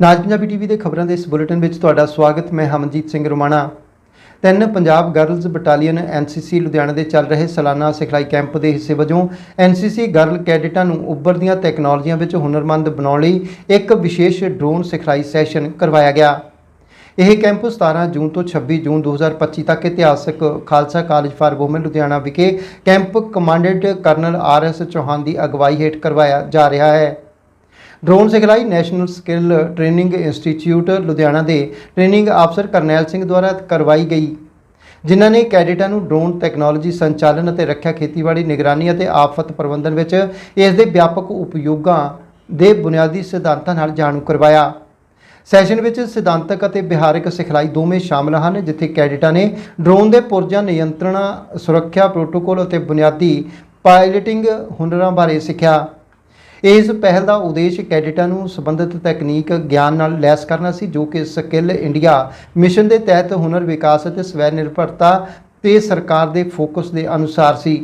ਨਾਜ Punjabi TV ਦੇ ਖਬਰਾਂ ਦੇ ਇਸ ਬੁਲੇਟਿਨ ਵਿੱਚ ਤੁਹਾਡਾ ਸਵਾਗਤ, ਮੈਂ ਹਮਨਜੀਤ ਸਿੰਘ ਰੋਮਾਣਾ। ਤਿੰਨ Punjab girls battalion NCC Ludhiana ਦੇ ਚੱਲ ਰਹੇ ਸਾਲਾਨਾ ਸਿਖਲਾਈ ਕੈਂਪ ਦੇ ਹਿੱਸੇ ਵਜੋਂ ਐਨਸੀਸੀ ਗਰਲ ਕੈਡਿਟਾਂ ਨੂੰ ਉੱਭਰਦੀਆਂ ਟੈਕਨੋਲੋਜੀਆਂ ਵਿੱਚ ਹੁਨਰਮੰਦ ਬਣਾਉਣ ਲਈ ਇੱਕ ਵਿਸ਼ੇਸ਼ ਡਰੋਨ ਸਿਖਲਾਈ ਸੈਸ਼ਨ ਕਰਵਾਇਆ ਗਿਆ। ਇਹ ਕੈਂਪ 17 ਜੂਨ ਤੋਂ 26 ਜੂਨ 2025 ਤੱਕ ਇਤਿਹਾਸਕ Khalsa college for women Ludhiana ਵਿਖੇ camp commandant colonel R S Chauhan ਦੀ ਅਗਵਾਈ ਹੇਠ ਕਰਵਾਇਆ ਜਾ ਰਿਹਾ ਹੈ। ਡਰੋਨ ਸਿਖਲਾਈ national skill training institute Ludhiana ਦੇ ਟ੍ਰੇਨਿੰਗ ਅਫਸਰ ਕਰਨੈਲ ਸਿੰਘ ਦੁਆਰਾ ਕਰਵਾਈ ਗਈ, ਜਿਨ੍ਹਾਂ ਨੇ ਕੈਡਿਟਾਂ ਨੂੰ ਡਰੋਨ ਟੈਕਨੋਲੋਜੀ ਸੰਚਾਲਨ ਅਤੇ ਰੱਖਿਆ ਖੇਤੀਬਾੜੀ ਨਿਗਰਾਨੀ ਅਤੇ ਆਫਤ ਪ੍ਰਬੰਧਨ ਵਿੱਚ ਇਸ ਦੇ ਵਿਆਪਕ ਉਪਯੋਗਾਂ ਦੇ ਬੁਨਿਆਦੀ ਸਿਧਾਂਤਾਂ ਨਾਲ ਜਾਣੂ ਕਰਵਾਇਆ। ਸੈਸ਼ਨ ਵਿੱਚ ਸਿਧਾਂਤਕ ਅਤੇ ਵਿਹਾਰਕ ਸਿਖਲਾਈ ਦੋਵੇਂ ਸ਼ਾਮਲ ਹਨ, ਜਿੱਥੇ ਕੈਡਿਟਾਂ ਨੇ ਡਰੋਨ ਦੇ ਪੁਰਜਾ ਨਿਯੰਤਰਣ, ਸੁਰੱਖਿਆ ਪ੍ਰੋਟੋਕੋਲ ਅਤੇ ਬੁਨਿਆਦੀ ਪਾਇਲਟਿੰਗ ਹੁਨਰਾਂ ਬਾਰੇ ਸਿੱਖਿਆ। ਇਸ ਪਹਿਲ ਦਾ ਉਦੇਸ਼ ਕੈਡਿਟਾਂ ਨੂੰ ਸੰਬੰਧਿਤ ਤਕਨੀਕ ਗਿਆਨ ਨਾਲ ਲੈਸ ਕਰਨਾ ਸੀ, ਜੋ ਕਿ ਸਕਿੱਲ ਇੰਡੀਆ ਮਿਸ਼ਨ ਦੇ ਤਹਿਤ ਹੁਨਰ ਵਿਕਾਸ ਅਤੇ ਸਵੈ ਨਿਰਭਰਤਾ ਤੇ ਸਰਕਾਰ ਦੇ ਫੋਕਸ ਦੇ ਅਨੁਸਾਰ ਸੀ।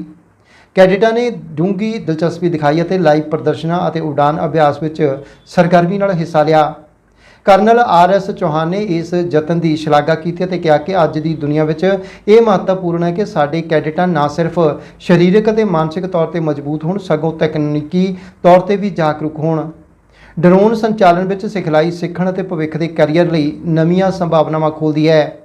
ਕੈਡਿਟਾਂ ਨੇ ਡੂੰਗੀ ਦਿਲਚਸਪੀ ਦਿਖਾਈ ਅਤੇ ਲਾਈਵ ਪ੍ਰਦਰਸ਼ਨਾਂ ਅਤੇ ਉਡਾਨ ਅਭਿਆਸ ਵਿੱਚ ਸਰਗਰਮੀ ਨਾਲ ਹਿੱਸਾ ਲਿਆ। ਕਰਨਲ ਆਰ ਐਸ ਚੌਹਾਨ ਨੇ ਇਸ ਯਤਨ ਦੀ ਸ਼ਲਾਘਾ ਕੀਤੀ ਅਤੇ ਕਿਹਾ ਕਿ ਅੱਜ ਦੀ ਦੁਨੀਆ ਵਿੱਚ ਇਹ ਮਹੱਤਵਪੂਰਨ ਹੈ ਕਿ ਸਾਡੇ ਕੈਡਟਾਂ ਨਾ ਸਿਰਫ ਸਰੀਰਕ ਅਤੇ ਮਾਨਸਿਕ ਤੌਰ ਤੇ ਮਜ਼ਬੂਤ ਹੋਣ, ਸਗੋਂ ਤਕਨੀਕੀ ਤੌਰ ਤੇ ਵੀ ਜਾਗਰੂਕ ਹੋਣ। ਡਰੋਨ ਸੰਚਾਲਨ ਵਿੱਚ ਸਿਖਲਾਈ ਸਿੱਖਣ ਅਤੇ ਭਵਿੱਖ ਦੇ ਕੈਰੀਅਰ ਲਈ ਨਵੀਆਂ ਸੰਭਾਵਨਾਵਾਂ ਖੋਲ੍ਹਦੀ ਹੈ।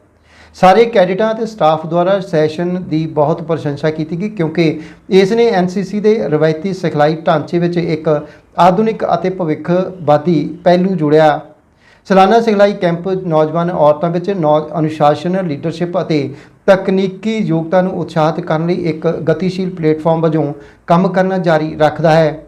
ਸਾਰੇ ਕੈਡਿਟਾਂ ਅਤੇ ਸਟਾਫ ਦੁਆਰਾ ਸੈਸ਼ਨ ਦੀ ਬਹੁਤ ਪ੍ਰਸ਼ੰਸਾ ਕੀਤੀ ਗਈ ਕਿਉਂਕਿ ਇਸ ਨੇ ਐਨਸੀਸੀ ਦੇ ਰਵਾਇਤੀ ਸਿਖਲਾਈ ਢਾਂਚੇ ਵਿੱਚ ਇੱਕ ਆਧੁਨਿਕ ਅਤੇ ਭਵਿੱਖਵਾਦੀ ਪਹਿਲੂ ਜੋੜਿਆ। ਸਾਲਾਨਾ ਸਿਖਲਾਈ ਕੈਂਪ ਨੌਜਵਾਨ ਔਰਤਾਂ ਵਿੱਚ ਨੌ ਅਨੁਸ਼ਾਸਨ, ਲੀਡਰਸ਼ਿਪ ਅਤੇ ਤਕਨੀਕੀ ਯੋਗਤਾ ਨੂੰ ਉਤਸ਼ਾਹਿਤ ਕਰਨ ਲਈ ਇੱਕ ਗਤੀਸ਼ੀਲ ਪਲੇਟਫਾਰਮ ਵਜੋਂ ਕੰਮ ਕਰਨਾ ਜਾਰੀ ਰੱਖਦਾ ਹੈ।